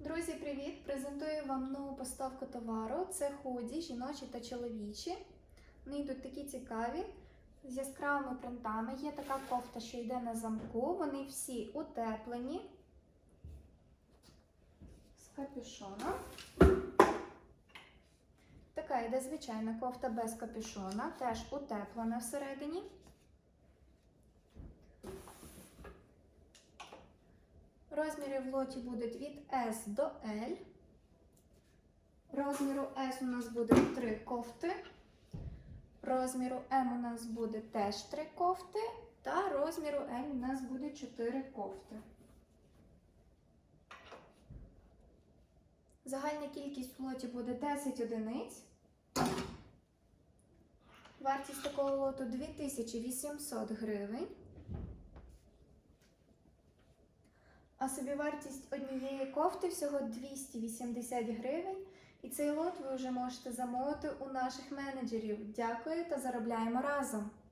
Друзі, привіт! Презентую вам нову поставку товару. Це худі, жіночі та чоловічі. Вони йдуть такі цікаві, з яскравими принтами. Є така кофта, що йде на замку. Вони всі утеплені. З капюшоном. Така йде звичайна кофта без капюшона, теж утеплена всередині. Розміри в лоті будуть від S до L. Розміру S у нас буде 3 кофти. Розміру M у нас буде теж 3 кофти. Та розміру L у нас буде 4 кофти. Загальна кількість в лоті буде 10 одиниць. Вартість такого лоту 2800 гривень. А собівартість однієї кофти всього 280 гривень. І цей лот ви вже можете замовити у наших менеджерів. Дякую та заробляємо разом!